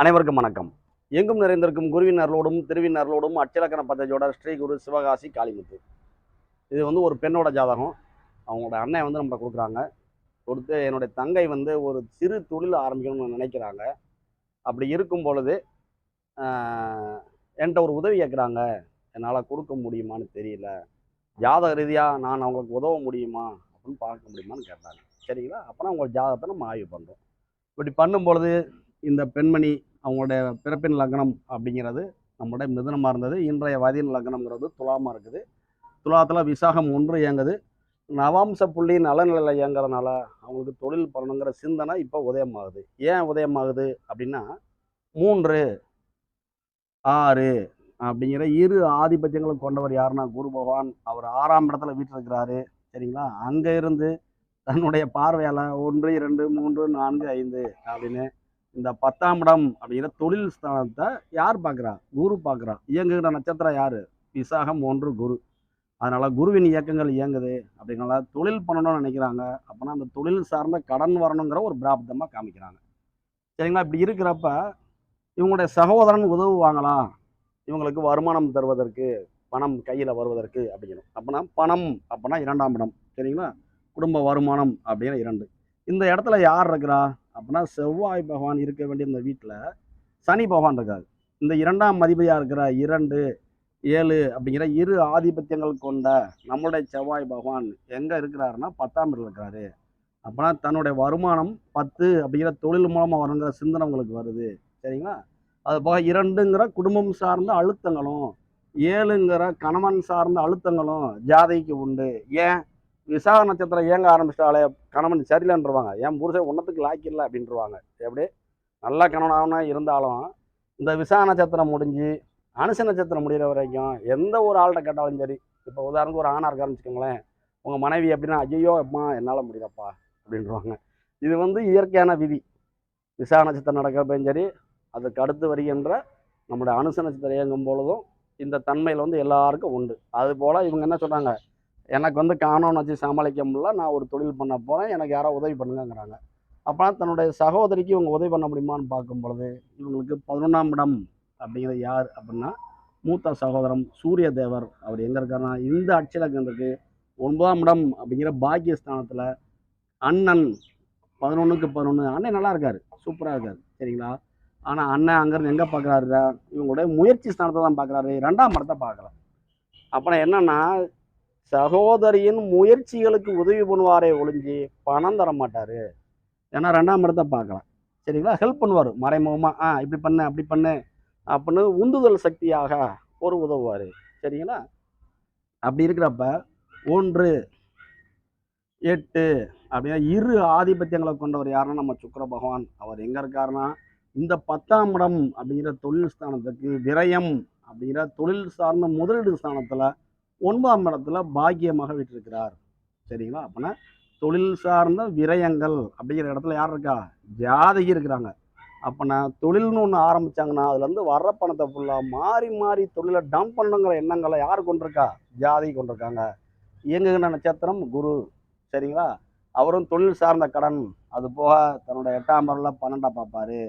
அனைவருக்கும் வணக்கம். எங்கும் நிறைந்திருக்கும் குருவினர்களோடும் திருவினர்களோடும் அச்சலக்கண பத்தஜோட ஸ்ரீ குரு சிவகாசி காளிமுத்து. இது வந்து ஒரு பெண்ணோட ஜாதகம். அவங்களோட அண்ணன் வந்து நம்ம கொடுக்குறாங்க. கொடுத்து என்னுடைய தங்கை வந்து ஒரு சிறு தொழில் ஆரம்பிக்கணும்னு நினைக்கிறாங்க. அப்படி இருக்கும் பொழுது என்கிட்ட ஒரு உதவி கேட்குறாங்க. என்னால் கொடுக்க முடியுமான்னு தெரியல. ஜாதக ரீதியாக நான் அவங்களுக்கு உதவ முடியுமா? அப்படின்னு பார்க்க முடியுமான்னு கேட்டாங்க. சரிங்களா? அப்புறம் உங்கள் ஜாதகத்தை நம்ம ஆய்வு பண்ணுறோம் இப்படி பண்ணும் பொழுது இந்த பெண்மணி அவங்களுடைய பிறப்பின் லக்னம் அப்படிங்கிறது நம்மளுடைய மிதுனமாக இருந்தது. இன்றைய வதியின் லக்னம்ங்கிறது துலாமாக இருக்குது. துலாத்தில் விசாகம் ஒன்று இயங்குது. நவாம்ச புள்ளி நலநிலையில் இயங்குறதுனால அவங்களுக்கு தொழில் பண்ணணுங்கிற சிந்தனை இப்போ உதயமாகுது. ஏன் உதயமாகுது அப்படின்னா மூன்று ஆறு அப்படிங்கிற இரு ஆதிபத்தியங்களை கொண்டவர் யாருன்னா குரு பகவான். அவர் ஆறாம் இடத்துல வீட்டிருக்கிறாரு சரிங்களா? அங்கே இருந்து தன்னுடைய பார்வையால் ஒன்று இரண்டு மூன்று நான்கு ஐந்து அப்படின்னு இந்த பத்தாம் இடம் அப்படிங்கிற தொழில் ஸ்தானத்தை யார் பார்க்குறா? குரு பார்க்குறா. இயங்குகிற நட்சத்திரம் யார்? விசாகம் ஒன்று குரு. அதனால் குருவின் இயக்கங்கள் இயங்குது. அப்படிங்கிறனால தொழில் பண்ணணும்னு நினைக்கிறாங்க. அப்போனா அந்த தொழில் சார்ந்த கடன் வரணுங்கிற ஒரு பிராப்தமாக காமிக்கிறாங்க. சரிங்களா? இப்படி இருக்கிறப்ப இவங்களுடைய சகோதரன் உதவுவாங்களா இவங்களுக்கு வருமானம் தருவதற்கு பணம் கையில் வருவதற்கு அப்படிங்கிறோம் அப்போனா பணம் அப்போனா இரண்டாம் இடம். சரிங்களா? குடும்ப வருமானம் அப்படின்னு இரண்டு. இந்த இடத்துல யார் இருக்கிறா? அப்படின்னா செவ்வாய் பகவான் இருக்க வேண்டிய இந்த வீட்டில் சனி பகவான் இருக்காது இந்த இரண்டாம் மதிபதியாக இருக்கிற இரண்டு ஏழு அப்படிங்கிற இரு ஆதிபத்தியங்கள் கொண்ட நம்மளுடைய செவ்வாய் பகவான் எங்கே இருக்கிறாருன்னா பத்தாம் இடத்துல இருக்கிறாரு. அப்போனா தன்னுடைய வருமானம் பத்து அப்படிங்கிற தொழில் மூலமாக வருங்கிற சிந்தனை உங்களுக்கு வருது. சரிங்களா? அது போக இரண்டுங்கிற குடும்பம் சார்ந்த அழுத்தங்களும் ஏழுங்கிற கணவன் சார்ந்த அழுத்தங்களும் ஜாதைக்கு உண்டு. ஏன்? விசாக நட்சத்திரம் இயங்க ஆரம்பிச்சிட்டாலே கணவன் சரியில்லைன்றவாங்க. ஏன் புருஷன் ஒன்றத்துக்கு லாக்கில்ல அப்படின்றவாங்க. எப்படி? நல்ல கணவனாகனா இருந்தாலும் இந்த விசாக நட்சத்திரம் முடிஞ்சு அனுச நட்சத்திரம் முடிகிற வரைக்கும் எந்த ஒரு ஆள்கிட்ட கேட்டாலும் சரி இப்போ உதாரணத்துக்கு ஒரு ஆணாக இருக்காருன்னு வச்சுக்கோங்களேன். உங்கள் மனைவி அப்படின்னா ஐயோ அம்மா என்னால் முடியலப்பா அப்படின்றவாங்க. இது வந்து இயற்கையான விதி. விசாக நட்சத்திரம் நடக்கிறப்பையும் சரி அதுக்கு அடுத்து வருகின்ற நம்முடைய அனுச நட்சத்திரம் இயங்கும் பொழுதும் இந்த தன்மையில் வந்து எல்லாருக்கும் உண்டு. அது போல் இவங்க என்ன சொல்கிறாங்க எனக்கு வந்து காணோன்னு வச்சு சமாளிக்க முடியல. நான் ஒரு தொழில் பண்ண போகிறேன் எனக்கு யாரோ உதவி பண்ணுங்கங்கிறாங்க. அப்போ தன்னுடைய சகோதரிக்கு இவங்க உதவி பண்ண முடியுமான்னு பார்க்கும் பொழுது இவங்களுக்கு பதினொன்றாம் இடம் அப்படிங்கிறது யார் அப்படின்னா மூத்த சகோதரம் சூரிய தேவர் அவர் எங்கே இருக்காருன்னா இந்த அட்சலக்கத்துக்கு ஒன்பதாம் இடம் அப்படிங்கிற பாக்கியஸ்தானத்தில் அண்ணன் பதினொன்றுக்கு பதினொன்று அண்ணன் நல்லா இருக்கார். சூப்பராக இருக்கார். சரிங்களா? ஆனால் அண்ணன் அங்கேருந்து எங்கே பார்க்குறாரு இவங்களுடைய முயற்சி ஸ்தானத்தை தான் பார்க்குறாரு ரெண்டாம் இடத்தை பார்க்கல. அப்புறம் என்னென்னா சகோதரியின் முயற்சிகளுக்கு உதவி பண்ணுவாரே ஒழிஞ்சு பணம் தர மாட்டார். ஏன்னா ரெண்டாம் இடத்த பார்க்கலாம். சரிங்களா? ஹெல்ப் பண்ணுவார். மறைமுகமாக ஆ இப்படி பண்ணு அப்படி பண்ணு அப்படின்னு உந்துதல் சக்தியாக ஒரு உதவுவார். சரிங்களா? அப்படி இருக்கிறப்ப ஒன்று எட்டு அப்படின்னா இரு ஆதிபத்தியங்களை கொண்டவர் யாருன்னா? நம்ம சுக்கர பகவான். அவர் எங்கே இருக்காருன்னா இந்த பத்தாம் இடம் அப்படிங்கிற தொழில் ஸ்தானத்துக்கு விரயம் அப்படிங்கிற தொழில் சார்ந்த முதலீடு ஸ்தானத்தில் ஒன்பதாம் இடத்துல பாக்கியமாக விட்டிருக்கிறார் சரிங்களா? அப்படின்னா தொழில் சார்ந்த விரயங்கள் அப்படிங்கிற இடத்துல யார் இருக்கா? ஜாதகி இருக்கிறாங்க. அப்போனா தொழில்னு ஒன்று ஆரம்பித்தாங்கன்னா அதுலேருந்து வர்ற பணத்தை ஃபுல்லாக மாறி மாறி தொழிலை டம்ப் பண்ணுங்கிற எண்ணங்களை யார் கொண்டிருக்கா? ஜாதகி கொண்டிருக்காங்க. இயங்குகிற நட்சத்திரம் குரு. சரிங்களா? அவரும் தொழில் சார்ந்த கடன். அது போக தன்னுடைய எட்டாம் பரலில் பன்னெண்டாக பார்ப்பாரு.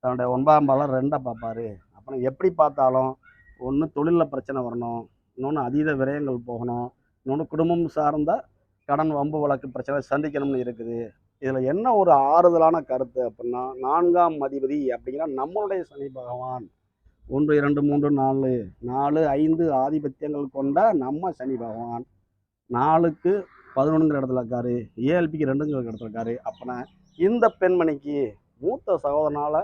தன்னுடைய ஒன்பதாம் பரலில் ரெண்டாக பார்ப்பாரு. அப்புறம் எப்படி பார்த்தாலும் ஒன்று தொழிலில் பிரச்சனை வரணும். இன்னொன்று அதீத விரயங்கள் போகணும். இன்னொன்று குடும்பம் சார்ந்த கடன் வம்பு வழக்கு பிரச்சனை சந்திக்கணும்னு இருக்குது. இதில் என்ன ஒரு ஆறுதலான கருத்து அப்படின்னா நான்காம் அதிபதி அப்படிங்கிற நம்மளுடைய சனி பகவான். ஒன்று இரண்டு மூன்று நாலு நாலு ஐந்து ஆதிபத்தியங்கள் கொண்ட நம்ம சனி பகவான். நாலுக்கு பதினொன்றுங்கிற இடத்துல இருக்காரு. ஏஎல்பிக்கு ரெண்டுங்கிற இடத்துல இருக்காரு. அப்படின்னா இந்த பெண்மணிக்கு மூத்த சகோதரனால்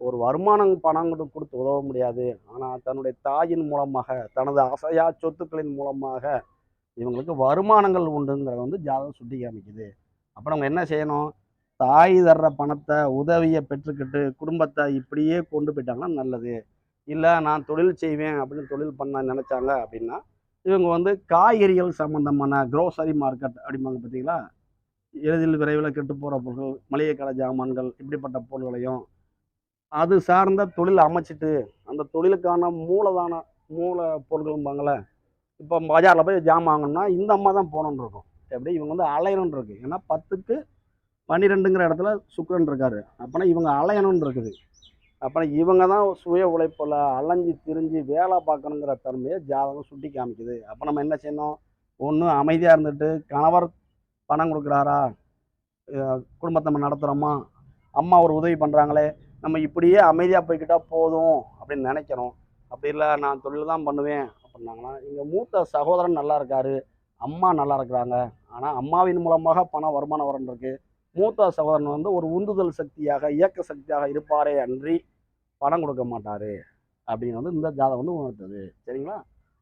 ஒரு வருமானம் பணம் கொடுத்து உதவ முடியாது. ஆனால் தன்னுடைய தாயின் மூலமாக தனது அசையா சொத்துக்களின் மூலமாக இவங்களுக்கு வருமானங்கள் உண்டுங்கிறத வந்து ஜாதகம் சுட்டி காமிக்குது அப்போ நம்ம என்ன செய்யணும்? தாய் தர்ற பணத்தை உதவியை பெற்றுக்கிட்டு குடும்பத்தை இப்படியே கொண்டு போயிட்டாங்கன்னா நல்லது. இல்லை நான் தொழில் செய்வேன் அப்படின்னு தொழில் பண்ண நினச்சாங்க அப்படின்னா இவங்க வந்து காய்கறிகள் சம்மந்தமான க்ரோசரி மார்க்கெட் அப்படிம்பாங்க பார்த்தீங்களா எளிதில் விரைவில் கெட்டு போகிற பொருட்கள் மளிகை கடை ஜாமான்கள் இப்படிப்பட்ட பொருள்களையும் அது சார்ந்த தொழில் அமைச்சிட்டு அந்த தொழிலுக்கான மூலதான மூல பொருட்கள்பாங்களே இப்போ பஜாரில் போய் ஜாம் வாங்கணும்னா இந்த அம்மா தான் போகணுன்னு இருக்கும். எப்படி? இவங்க வந்து அலையணும்னு இருக்கு. ஏன்னா பத்துக்கு பன்னிரெண்டுங்கிற இடத்துல சுக்கரன் இருக்காரு. அப்போனா இவங்க அலையணும்னு இருக்குது. அப்போ இவங்க தான் சுய உழைப்பில் அலைஞ்சு திரிஞ்சு வேலை பார்க்கணுங்கிற தன்மையை ஜாதகம் சுட்டி காமிக்குது. அப்போ நம்ம என்ன செய்யணும்? ஒன்று அமைதியாக இருந்துட்டு கணவர் பணம் கொடுக்குறாரா? குடும்பத்தை நம்ம நடத்துகிறோமா அம்மா ஒரு உதவி பண்ணுறாங்களே நம்ம இப்படியே அமைதியாக போய்க்கிட்டா போதும் அப்படின்னு நினைக்கிறோம். அப்படி இல்லை நான் தொழில் தான் பண்ணுவேன் அப்படின்னாங்கன்னா எங்கள் மூத்த சகோதரன் நல்லா இருக்காரு அம்மா நல்லா இருக்கிறாங்க. ஆனால் அம்மாவின் மூலமாக பணம் வருமானம் வரன் இருக்கு. மூத்த சகோதரன் வந்து ஒரு உந்துதல் சக்தியாக இயக்க சக்தியாக இருப்பாரே அன்றி பணம் கொடுக்க மாட்டார் அப்படின்னு வந்து இந்த ஜாதகம் வந்து உணர்த்தது. சரிங்களா?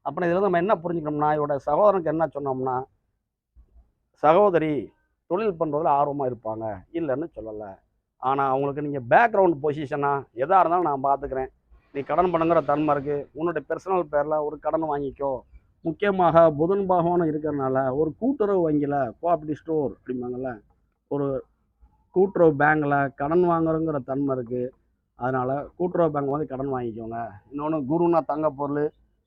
அப்புறம் இதில் நம்ம என்ன புரிஞ்சுக்கணும்னா இவரோட சகோதரனுக்கு என்ன சொன்னோம்னா சகோதரி தொழில் பண்ணுறதுல ஆர்வமாக இருப்பாங்க. இல்லைன்னு சொல்லலை. ஆனால் அவங்களுக்கு நீங்கள் பேக்ரவுண்ட் பொசிஷனாக எதாக இருந்தாலும் நான் பார்த்துக்கிறேன் நீ கடன் பண்ணுங்கிற தன்மை இருக்குது உன்னோட பர்சனல் பேரில் ஒரு கடன் வாங்கிக்கோ. முக்கியமாக புதன் பாகவனம் இருக்கிறனால ஒரு கூட்டுறவு வங்கியில் கோஆப்ரேட்டிவ் ஸ்டோர் அப்படிம்பாங்கல்ல ஒரு கூட்டுறவு பேங்கில் கடன் வாங்குறங்கிற தன்மை இருக்குது அதனால் கூட்டுறவு பேங்க் வந்து கடன் வாங்கிக்கோங்க. இன்னொன்று குருனா தங்க பொருள்.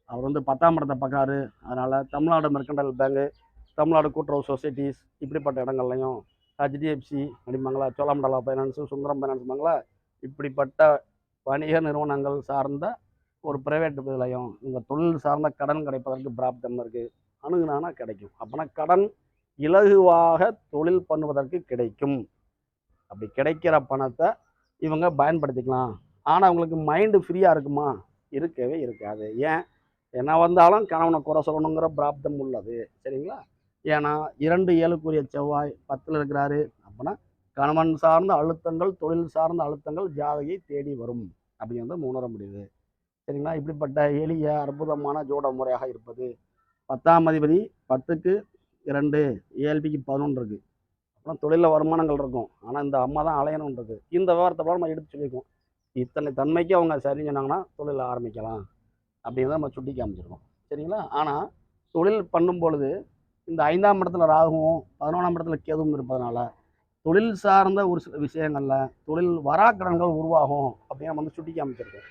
அவர் வந்து பத்தாம் இடத்தை பார்க்காரு அதனால் தமிழ்நாடு மெர்கண்டல் பேங்கு தமிழ்நாடு கூட்டுறவு சொசைட்டிஸ் இப்படிப்பட்ட இடங்கள்லையும் ஹெச்டிஎஃப்சி அப்படிம்பாங்களா? சோழமண்டலா ஃபைனான்ஸு சுந்தரம் ஃபைனான்ஸ்பாங்களா இப்படிப்பட்ட வணிக நிறுவனங்கள் சார்ந்த ஒரு ப்ரைவேட் இதுலையும் இந்த தொழில் சார்ந்த கடன் கிடைப்பதற்கு பிராப்தம் இருக்குது அணுகுனானா கிடைக்கும். அப்போனா கடன் இலகுவாக தொழில் பண்ணுவதற்கு கிடைக்கும். அப்படி கிடைக்கிற பணத்தை இவங்க பயன்படுத்திக்கலாம். ஆனால் அவங்களுக்கு மைண்டு ஃப்ரீயாக இருக்குமா? இருக்கவே இருக்காது. ஏன்? என்ன வந்தாலும் கணவனை குறை சொல்லணுங்கிற பிராப்தம் உள்ளது. சரிங்களா? ஏன்னா இரண்டு ஏழுக்குரிய செவ்வாய் பத்தில் இருக்கிறாரு. அப்படின்னா கணவன் சார்ந்த அழுத்தங்கள் தொழில் சார்ந்த அழுத்தங்கள் ஜாதகை தேடி வரும். அப்படிங்கிறத உணர முடியுது சரிங்களா? இப்படிப்பட்ட எளிய அற்புதமான ஜோட முறையாக இருப்பது. பத்தாம் அதிபதி பத்துக்கு இரண்டு ஏஎல்பிக்கு பதினொன்று இருக்குது அப்புறம் தொழிலில் வருமானங்கள் இருக்கும். ஆனால் இந்த அம்மா தான் அலையணும் இருக்கு. இந்த விவரத்தை கூட நம்ம எடுத்து சொல்லியிருக்கோம் இத்தனை தன்மைக்கு அவங்க சரி சொன்னாங்கன்னா தொழில் ஆரம்பிக்கலாம். அப்படிங்கிறத நம்ம சுட்டி காமிச்சிருக்கோம் சரிங்களா? ஆனால் தொழில் பண்ணும் பொழுது இந்த ஐந்தாம் இடத்துல ராகுவும் பதினொன்றாம் இடத்துல கேதுவும் இருப்பதனால தொழில் சார்ந்த ஒரு சில விஷயங்களில் தொழில் வராக்கடன்கள் உருவாகும் அப்படின்னு நம்ம வந்து சுட்டி காமிச்சிருக்கோம்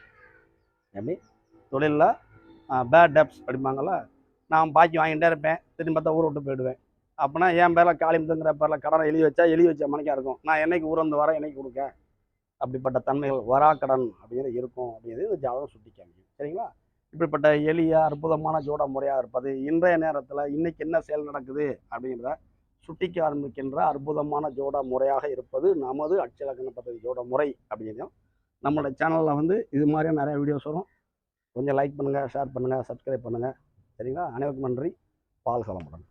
எப்படி தொழிலில் பேட் டெப்ஸ் அப்படிம்பாங்கள்ல நான் பாக்கி வாங்கிட்டே இருப்பேன் திரும்பி பார்த்தா ஊரை விட்டு போயிடுவேன். அப்போனா என் பேரில் காளிமுத்துங்கிற பேரில் கடனை எழுதி வச்சா எழுதி வச்ச மணிக்காக இருக்கும். நான் என்னைக்கு ஊர் வந்து வரேன் என்னைக்கு கொடுக்க அப்படிப்பட்ட தன்மைகள் வராக்கடன் அப்படிங்கிறது இருக்கும் அப்படிங்கிறது இந்த ஜாதகம் சுட்டி காமிக்கும் சரிங்களா? இப்படிப்பட்ட எளிய அற்புதமான ஜோட முறையாக இருப்பது. இன்றைய நேரத்தில் இன்னைக்கு என்ன செயல் நடக்குது அப்படிங்கிறத சுட்டிக்க ஆரம்பிக்கின்ற அற்புதமான ஜோட முறையாக இருப்பது நமது அச்சலக்கண பதவி ஜோட முறை அப்படிங்கிறதையும் நம்மளோட சேனலில் வந்து இது மாதிரியான நிறைய வீடியோஸ் வரும். கொஞ்சம் லைக் பண்ணுங்கள் ஷேர் பண்ணுங்கள் சப்ஸ்கிரைப் பண்ணுங்கள் சரிங்களா? அனைவருக்கும் நன்றி. பால் கலமுடன்.